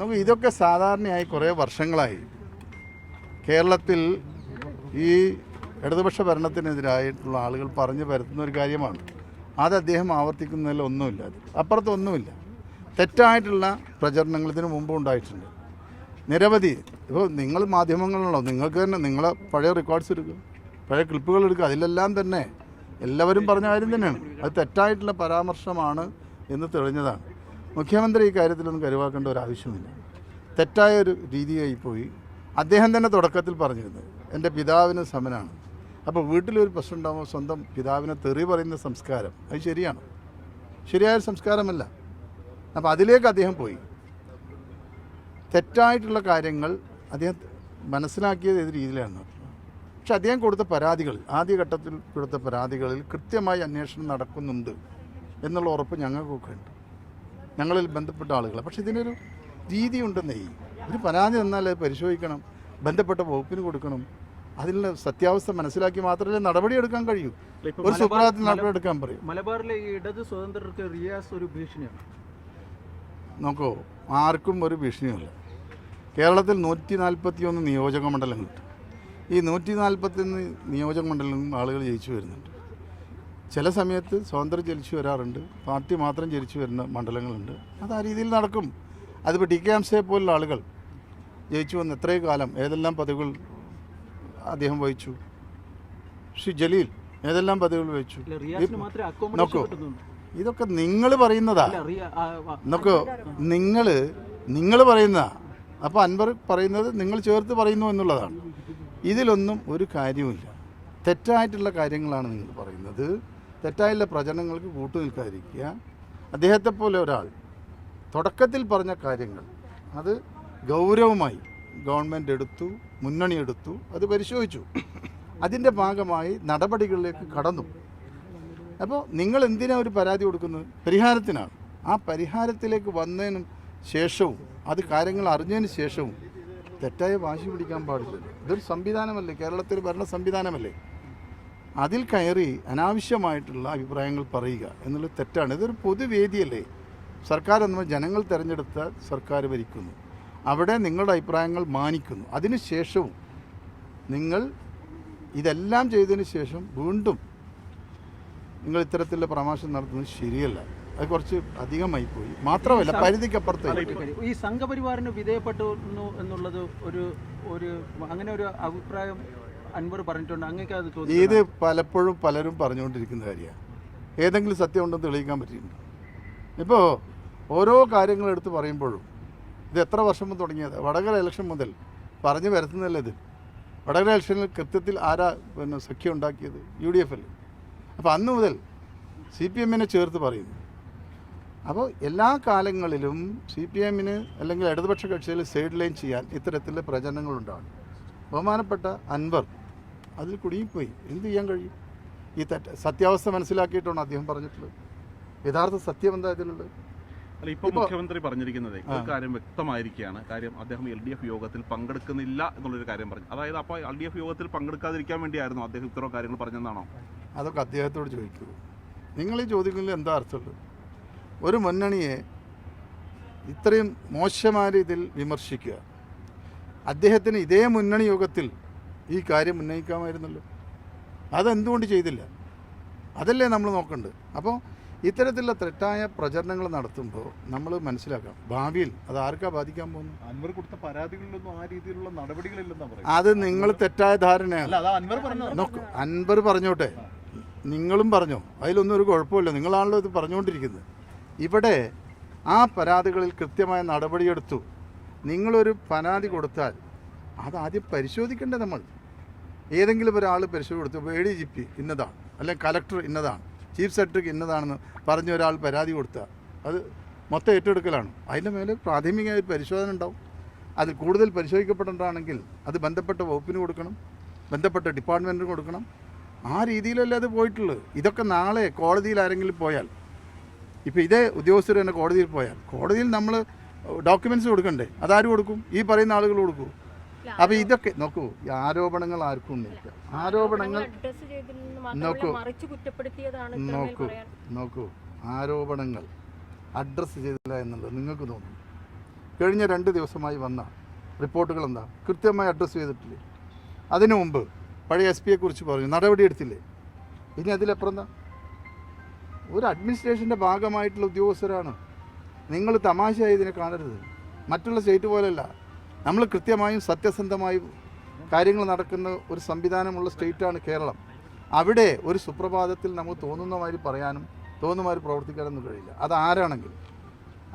നമുക്ക് ഇതൊക്കെ സാധാരണയായി കുറേ വർഷങ്ങളായി. കേരളത്തിൽ ഈ ഇടതുപക്ഷ ഭരണത്തിനെതിരായിട്ടുള്ള ആളുകൾ പറഞ്ഞു പരത്തുന്ന ഒരു കാര്യമാണ്. അത് അദ്ദേഹം ആവർത്തിക്കുന്നതിൽ ഒന്നുമില്ല. അപ്പുറത്തൊന്നുമില്ല തെറ്റായിട്ടുള്ള പ്രചരണങ്ങൾ ഇതിനു മുമ്പ് ഉണ്ടായിട്ടുണ്ട്. നിരവധി ഇപ്പോൾ നിങ്ങൾ മാധ്യമങ്ങളിലുണ്ടോ നിങ്ങൾക്ക് തന്നെ നിങ്ങളെ പഴയ റെക്കോർഡ്സ് എടുക്കുക. പഴയ ക്ലിപ്പുകൾ എടുക്കുക. അതിലെല്ലാം തന്നെ എല്ലാവരും പറഞ്ഞ കാര്യം തന്നെയാണ്. അത് തെറ്റായിട്ടുള്ള പരാമർശമാണ് എന്ന് തെളിഞ്ഞതാണ്. മുഖ്യമന്ത്രി ഈ കാര്യത്തിലൊന്നും കരുവാക്കേണ്ട ഒരു ആവശ്യമില്ല തെറ്റായ ഒരു രീതിയായി പോയി. അദ്ദേഹം തന്നെ തുടക്കത്തിൽ പറഞ്ഞിരുന്നത് എന്റെ പിതാവിന് സമനാണ്. അപ്പോൾ വീട്ടിലൊരു പ്രശ്നം ഉണ്ടാകുമ്പോൾ സ്വന്തം പിതാവിനെ തെറി പറയുന്ന സംസ്കാരം അത് ശരിയാണ്. ശരിയായ സംസ്കാരമല്ല. അപ്പോൾ അതിലേക്ക് അദ്ദേഹം പോയി. തെറ്റായിട്ടുള്ള കാര്യങ്ങൾ അദ്ദേഹം മനസ്സിലാക്കിയത് ഏത് രീതിയിലാണ് പക്ഷെ അദ്ദേഹം കൊടുത്ത പരാതികൾ ആദ്യഘട്ടത്തിൽ കൊടുത്ത പരാതികളിൽ കൃത്യമായി അന്വേഷണം നടക്കുന്നുണ്ട് എന്നുള്ള ഉറപ്പ് ഞങ്ങൾക്കൊക്കെ ഉണ്ട്. ഞങ്ങളിൽ ബന്ധപ്പെട്ട ആളുകളെ പക്ഷേ ഇതിനൊരു രീതിയുണ്ടെന്നേ. ഒരു പരാതി തന്നാൽ അത് പരിശോധിക്കണം ബന്ധപ്പെട്ട വകുപ്പിന് കൊടുക്കണം. അതിനുള്ള സത്യാവസ്ഥ മനസ്സിലാക്കി മാത്രമേ നടപടിയെടുക്കാൻ കഴിയൂ. ഒരു സുപ്രഭാതത്തിൽ നടപടി എടുക്കാൻ പറയും. മലബാറിലെ ഈ ഇടത് സ്വതന്ത്രർക്ക് റിയാസ് ഒരു ഭീഷണിയാണ്. നോക്കോ ആർക്കും ഒരു ഭീഷണിയല്ല കേരളത്തിൽ നൂറ്റി നാൽപ്പത്തി ഒന്ന് നിയോജക മണ്ഡലങ്ങളുണ്ട് ഈ നൂറ്റി നാൽപ്പത്തൊന്ന് നിയോജക മണ്ഡലങ്ങളും ആളുകൾ ജയിച്ചു വരുന്നുണ്ട്. ചില സമയത്ത് സ്വതന്ത്രം ജനിച്ചു വരാറുണ്ട്. പാർട്ടി മാത്രം ജനിച്ചു വരുന്ന മണ്ഡലങ്ങളുണ്ട്. അത് ആ രീതിയിൽ നടക്കും. അതിപ്പോൾ ഡി കെ എംസയെ പോലുള്ള ആളുകൾ ജയിച്ചു വന്ന എത്രയും കാലം ഏതെല്ലാം പദവികൾ അദ്ദേഹം വഹിച്ചു? ശ്രീ ജലീൽ ഏതെല്ലാം പദവികൾ വഹിച്ചു? നോക്കൂ. ഇതൊക്കെ നിങ്ങൾ പറയുന്നതാ. നോക്കൂ നിങ്ങൾ നിങ്ങൾ പറയുന്ന അപ്പോൾ അൻവർ പറയുന്നത് നിങ്ങൾ ചേർത്ത് പറയുന്നു എന്നുള്ളതാണ്. ഇതിലൊന്നും ഒരു കാര്യവുമില്ല. തെറ്റായിട്ടുള്ള കാര്യങ്ങളാണ് നിങ്ങൾ പറയുന്നത്. തെറ്റായിട്ടുള്ള പ്രചരണങ്ങൾക്ക് കൂട്ടുനിൽക്കാതിരിക്കുക അദ്ദേഹത്തെ പോലെ ഒരാൾ തുടക്കത്തിൽ പറഞ്ഞ കാര്യങ്ങൾ അത് ഗൗരവമായി ഗവൺമെന്റ് എടുത്തു മുന്നണി എടുത്തു അത് പരിശോധിച്ചു. അതിന്റെ ഭാഗമായി നടപടികളിലേക്ക് കടന്നു. അപ്പോൾ നിങ്ങൾ എന്തിനാണ് ഒരു പരാതി കൊടുക്കുന്നത്? പരിഹാരത്തിനാണ്. ആ പരിഹാരത്തിലേക്ക് വന്നതിന് ശേഷവും അത് കാര്യങ്ങൾ അറിഞ്ഞതിന് ശേഷവും തെറ്റായ വാശി പിടിക്കാൻ പാടില്ല ഇതൊരു സംവിധാനമല്ലേ? കേരളത്തിൽ ഭരണ സംവിധാനമല്ലേ? അതിൽ കയറി അനാവശ്യമായിട്ടുള്ള അഭിപ്രായങ്ങൾ പറയുക എന്നുള്ളത് തെറ്റാണ്. ഇതൊരു പൊതുവേദിയല്ലേ? സർക്കാർ എന്ന് ജനങ്ങൾ തിരഞ്ഞെടുത്ത സർക്കാർ ഭരിക്കുന്നു. അവിടെ നിങ്ങളുടെ അഭിപ്രായങ്ങൾ മാനിക്കുന്നു. അതിനുശേഷവും നിങ്ങൾ ഇതെല്ലാം ചെയ്തതിന് ശേഷം വീണ്ടും നിങ്ങൾ ഇത്തരത്തിലുള്ള പരാമർശം നടത്തുന്നത് ശരിയല്ല. അത് കുറച്ച് അധികമായി പോയി മാത്രമല്ല പരിധിക്കപ്പുറത്ത് ഈ സംഘപരിവാറിന് വിധേയപ്പെട്ടു എന്നുള്ളത് ഒരു ഒരു അങ്ങനെ ഒരു അഭിപ്രായം അൻവർ പറഞ്ഞിട്ടുണ്ട്. അങ്ങേക്ക് അത് ഇത് പലപ്പോഴും പലരും പറഞ്ഞുകൊണ്ടിരിക്കുന്ന കാര്യമാണ്. ഏതെങ്കിലും സത്യം ഉണ്ടെന്ന് തെളിയിക്കാൻ പറ്റിയിട്ടുണ്ട്. ഇപ്പോൾ ഓരോ കാര്യങ്ങൾ എടുത്ത് പറയുമ്പോഴും ഇത് എത്ര വർഷം മുതൽ തുടങ്ങിയത്? വടകര ഇലക്ഷൻ മുതൽ പറഞ്ഞു വരുത്തുന്നതല്ലേ ഇത്? വടകര ഇലക്ഷനിൽ കൃത്യത്തിൽ ആരാ പിന്നെ സഖ്യം ഉണ്ടാക്കിയത്? യു ഡി എഫ് അല്ലേ? അപ്പോൾ അന്ന് മുതൽ സി പി എമ്മിനെ ചേർത്ത് പറയുന്നു. അപ്പോൾ എല്ലാ കാലങ്ങളിലും സി പി എമ്മിന് അല്ലെങ്കിൽ ഇടതുപക്ഷ കക്ഷിയിൽ സൈഡ് ലൈൻ ചെയ്യാൻ ഇത്തരത്തിലുള്ള പ്രചരണങ്ങളുണ്ടാകും. ബഹുമാനപ്പെട്ട അൻവർ അതിൽ കുടുങ്ങിപ്പോയി. എന്ത് ചെയ്യാൻ കഴിയും? ഈ തെറ്റ് സത്യാവസ്ഥ മനസ്സിലാക്കിയിട്ടാണ് അദ്ദേഹം പറഞ്ഞിട്ടുള്ളത്. യഥാർത്ഥ സത്യം എന്താ ഇതിലുള്ളത് അല്ല ഇപ്പൊ മുഖ്യമന്ത്രി പറഞ്ഞിരിക്കുന്നത് കാര്യം വ്യക്തമായിരിക്കുകയാണ്. കാര്യം അദ്ദേഹം എൽ ഡി എഫ് യോഗത്തിൽ പങ്കെടുക്കുന്നില്ല എന്നുള്ളൊരു കാര്യം പറഞ്ഞു. അതായത് അപ്പോൾ എൽ ഡി എഫ് യോഗത്തിൽ പങ്കെടുക്കാതിരിക്കാൻ വേണ്ടിയായിരുന്നു അദ്ദേഹം ഇത്ര കാര്യങ്ങൾ പറഞ്ഞെന്നാണോ അതൊക്കെ അദ്ദേഹത്തോട് ചോദിക്കൂ. നിങ്ങൾ ഈ ചോദിക്കുന്നതിൽ എന്താ അർത്ഥമുള്ളത്? ഒരു മുന്നണിയെ ഇത്രയും മോശമായ രീതിയിൽ വിമർശിക്കുക. അദ്ദേഹത്തിന് ഇതേ മുന്നണി യോഗത്തിൽ ഈ കാര്യം ഉന്നയിക്കാമായിരുന്നല്ലോ. അതെന്തുകൊണ്ട് ചെയ്തില്ല? അതല്ലേ നമ്മൾ നോക്കേണ്ടത്. അപ്പോൾ ഇത്തരത്തിലുള്ള തെറ്റായ പ്രചരണങ്ങൾ നടത്തുമ്പോൾ നമ്മൾ മനസ്സിലാക്കാം ഭാവിയിൽ അത് ആർക്കാ ബാധിക്കാൻ പോകുന്നു അൻവർ കൊടുത്ത പരാതികളിലൊന്നും ആ രീതിയിലുള്ള നടപടികളില്ലെന്ന് പറയുന്നത്. അത് നിങ്ങൾ തെറ്റായ ധാരണയാണ്. അൻവർ പറഞ്ഞോട്ടെ. നിങ്ങളും പറഞ്ഞോ. അതിലൊന്നും ഒരു കുഴപ്പമില്ല. നിങ്ങളാണല്ലോ ഇത് പറഞ്ഞുകൊണ്ടിരിക്കുന്നത്. ഇവിടെ ആ പരാതികളിൽ കൃത്യമായ നടപടിയെടുത്തു. നിങ്ങളൊരു പരാതി കൊടുത്താൽ അത് ആദ്യം പരിശോധിക്കണ്ടേ നമ്മൾ. ഏതെങ്കിലും ഒരാൾ പരിശോധന കൊടുത്തു എ ഡി ജി പി ഇന്നതാണ് അല്ലെങ്കിൽ കലക്ടർ ഇന്നതാണ് ചീഫ് സെക്രട്ടറിക്ക് ഇന്നതാണെന്ന് പറഞ്ഞ ഒരാൾ പരാതി കൊടുത്താൽ അത് മൊത്തം ഏറ്റെടുക്കലാണ്. അതിന്റെ മേലെ പ്രാഥമികമായ ഒരു പരിശോധന ഉണ്ടാവും. അതിൽ കൂടുതൽ പരിശോധിക്കപ്പെടേണ്ടതാണെങ്കിൽ അത് ബന്ധപ്പെട്ട വകുപ്പിന് കൊടുക്കണം ബന്ധപ്പെട്ട ഡിപ്പാർട്ട്മെന്റിന് കൊടുക്കണം. ആ രീതിയിലല്ലേ അത് പോയിട്ടുള്ളത്. ഇതൊക്കെ നാളെ കോടതിയിൽ ആരെങ്കിലും പോയാൽ ഇപ്പോൾ ഇതേ ഉദ്യോഗസ്ഥർ തന്നെ കോടതിയിൽ പോയാൽ കോടതിയിൽ നമ്മൾ ഡോക്യുമെന്റ്സ് കൊടുക്കണ്ടേ? അതാരും കൊടുക്കും? ഈ പറയുന്ന ആളുകൾ കൊടുക്കൂ അപ്പോൾ ഇതൊക്കെ നോക്കൂ ആരോപണങ്ങൾ ആർക്കും ഉന്നയിക്കാം. ആരോപണങ്ങൾ നോക്കൂ. നോക്കൂ നോക്കൂ. ആരോപണങ്ങൾ അഡ്രസ്സ് ചെയ്തില്ല എന്നുള്ളത് നിങ്ങൾക്ക് തോന്നുന്നു കഴിഞ്ഞ രണ്ട് ദിവസമായി വന്ന റിപ്പോർട്ടുകൾ എന്താ? കൃത്യമായി അഡ്രസ്സ് ചെയ്തിട്ടില്ലേ? അതിനു മുമ്പ് പഴയ എസ് പിയെ കുറിച്ച് പറഞ്ഞു നടപടിയെടുത്തില്ലേ ഇനി അതിലപ്പുറം എന്താ? ഒരു അഡ്മിനിസ്ട്രേഷന്റെ ഭാഗമായിട്ടുള്ള ഉദ്യോഗസ്ഥരാണ്. നിങ്ങൾ തമാശയായി ഇതിനെ കാണരുത്. മറ്റുള്ള സ്റ്റേറ്റ് പോലെയല്ല നമ്മൾ കൃത്യമായും സത്യസന്ധമായും കാര്യങ്ങൾ നടക്കുന്ന ഒരു സംവിധാനമുള്ള സ്റ്റേറ്റാണ് കേരളം. അവിടെ ഒരു സുപ്രഭാതത്തിൽ നമുക്ക് തോന്നുന്ന മാതിരി പറയാനും തോന്നുന്ന മാതിരി പ്രവർത്തിക്കാനൊന്നും കഴിയില്ല. അത് ആരാണെങ്കിലും.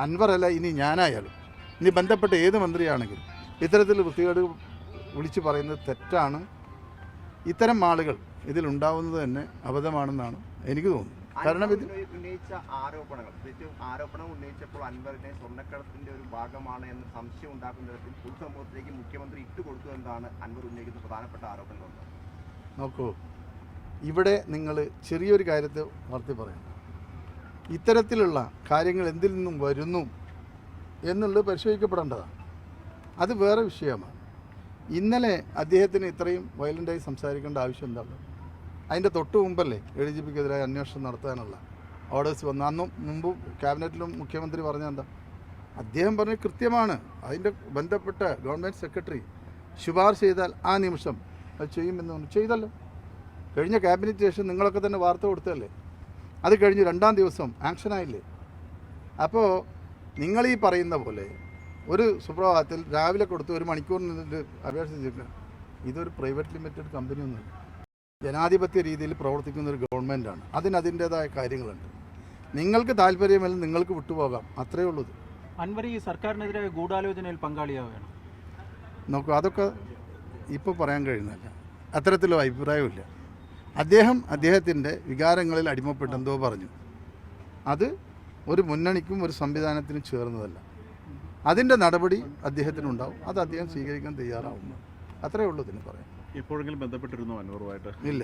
അൻവറല്ല ഇനി ഞാനായാലും. ഇനി ബന്ധപ്പെട്ട ഏത് മന്ത്രിയാണെങ്കിലും. ഇത്തരത്തിൽ വൃത്തികേട് വിളിച്ചു പറയുന്നത് തെറ്റാണ്. ഇത്തരം ആളുകൾ ഇതിലുണ്ടാവുന്നത് തന്നെ അബദ്ധമാണെന്നാണ് എനിക്ക് തോന്നുന്നത്. കാരണം ഇത് ഉന്നയിച്ച ആരോപണങ്ങൾ. ആരോപണം ഉന്നയിച്ചപ്പോൾ അൻവറിനെ സ്വർണക്കടത്തിന്റെ ഒരു ഭാഗമാണ് എന്ന് സംശയം ഉണ്ടാക്കുന്ന തരത്തിൽ പൊതുസമൂഹത്തിലേക്ക് മുഖ്യമന്ത്രി ഇട്ടു ഇട്ടുകൊടുത്തു എന്നാണ് അൻവർ ഉന്നയിക്കുന്ന പ്രധാനപ്പെട്ട ആരോപണങ്ങൾ. നോക്കൂ ഇവിടെ നിങ്ങൾ ചെറിയൊരു കാര്യത്തെ വളർത്തി പറയണം ഇത്തരത്തിലുള്ള കാര്യങ്ങൾ എന്തിൽ നിന്നും വരുന്നു എന്നുള്ളത് പരിശോധിക്കപ്പെടേണ്ടതാണ്. അത് വേറെ വിഷയമാണ്. ഇന്നലെ അദ്ദേഹത്തിന് ഇത്രയും വയലന്റായി സംസാരിക്കേണ്ട ആവശ്യം എന്താണ് അതിന്റെ തൊട്ട് മുമ്പല്ലേ എ ഡി ജി പിക്കെതിരായ അന്വേഷണം നടത്താനുള്ള ഓർഡേഴ്സ് വന്നു. അന്നും മുമ്പ് ക്യാബിനറ്റിലും മുഖ്യമന്ത്രി പറഞ്ഞ എന്താ? അദ്ദേഹം പറഞ്ഞ കൃത്യമാണ്. അതിന്റെ ബന്ധപ്പെട്ട ഗവൺമെന്റ് സെക്രട്ടറി ശുപാർശ ചെയ്താൽ ആ നിമിഷം അത് ചെയ്യുമെന്ന് പറഞ്ഞു. ചെയ്തല്ലോ. കഴിഞ്ഞ ക്യാബിനറ്റ് ശേഷം നിങ്ങളൊക്കെ തന്നെ വാർത്ത കൊടുത്തതല്ലേ? അത് കഴിഞ്ഞ് രണ്ടാം ദിവസം ആക്ഷനായില്ലേ അപ്പോൾ നിങ്ങൾ ഈ പറയുന്ന പോലെ ഒരു സുപ്രഭാതത്തിൽ രാവിലെ കൊടുത്ത് ഒരു മണിക്കൂറിന് നിന്നിട്ട് അപേക്ഷിച്ചിട്ട് ഇതൊരു പ്രൈവറ്റ് ലിമിറ്റഡ് കമ്പനിയൊന്നുമില്ല ജനാധിപത്യ രീതിയിൽ പ്രവർത്തിക്കുന്ന ഒരു ഗവൺമെന്റാണ് അതിന് അതിന്റേതായ കാര്യങ്ങളുണ്ട്. നിങ്ങൾക്ക് താല്പര്യമില്ല നിങ്ങൾക്ക് വിട്ടുപോകാം. അത്രയേ ഉള്ളൂ അൻവരി അൻവർ ഈ സർക്കാരിനെതിരെ ഗൂഢാലോചനയിൽ പങ്കാളിയാവുകയാണ്. നോക്കൂ അതൊക്കെ ഇപ്പോൾ പറയാൻ കഴിയുന്നില്ല. അത്തരത്തിലോ അഭിപ്രായമില്ല അദ്ദേഹം അദ്ദേഹത്തിന്റെ വികാരങ്ങളിൽ അടിമപ്പെട്ടെന്തോ പറഞ്ഞു. അത് ഒരു മുന്നണിക്കും ഒരു സംവിധാനത്തിനും ചേർന്നതല്ല. അതിന്റെ നടപടി അദ്ദേഹത്തിനുണ്ടാവും. അത് അദ്ദേഹം സ്വീകരിക്കാൻ തയ്യാറാവുന്നു. അത്രയേ ഉള്ളൂ ഇതിന് പറയാം എപ്പോഴെങ്കിലും ബന്ധപ്പെട്ടിരുന്നോ അൻവറുമായിട്ട് ഇല്ല.